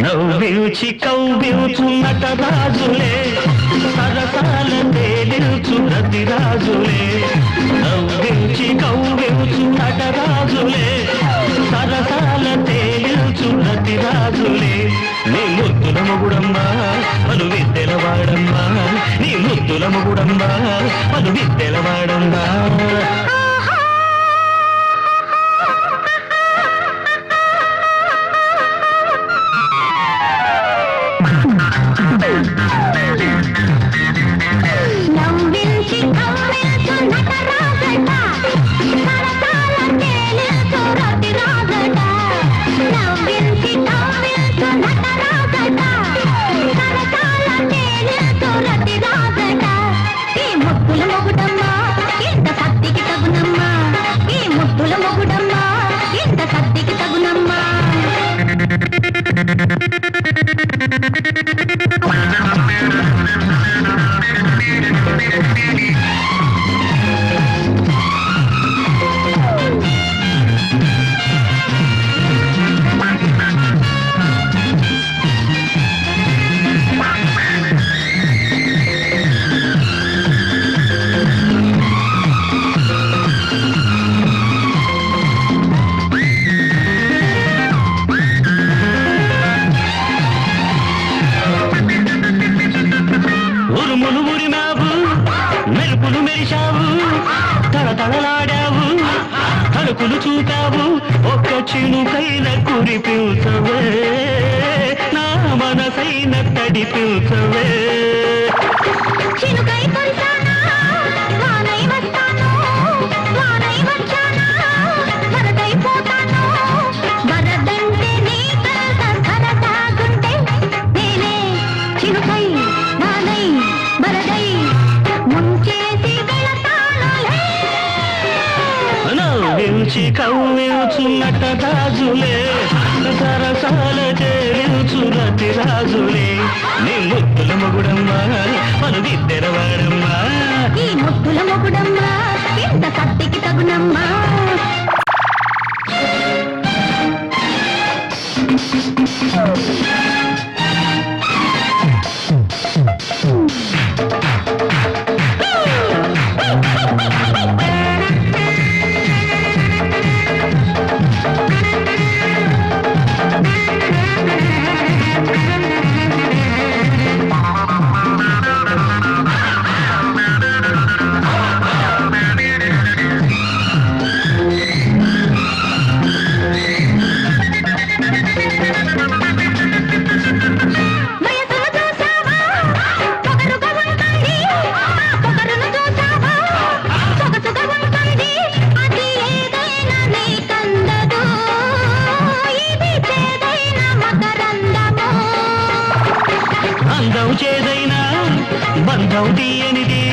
నవ్వించి కవ్వించు నటరాజులే సరసాల తేలించు రతిరాజులే నవ్వించి కవ్వించు నటరాజులే సరసాల తేలించు రతిరాజులే నీ ముద్దుల మొగుడమ్మా పలు విద్దెల వాడమ్మా. నీ ముద్దుల మొగుడమ్మా పలు విద్దెల వాడమ్మా. నవ్వించి కవ చేశావు మెరిశావు తళతళలాడావు తలుపులు చూపావు. ఒక్క చినుకైన కురిపించవే నా మనసైన తడిపించవే చినుకై నవ్వించి కవ్వించు నటరాజులే సరసాల చేరించు రతిరాజులే నీ ముద్దుల మొగుడమ్మా పలు విద్దెరవాడమ్మా ఈ ముద్దుల మొగుడమ్మా ఇంత సత్తికి తగునమ్మా. వయసును రౌడీ అనిదే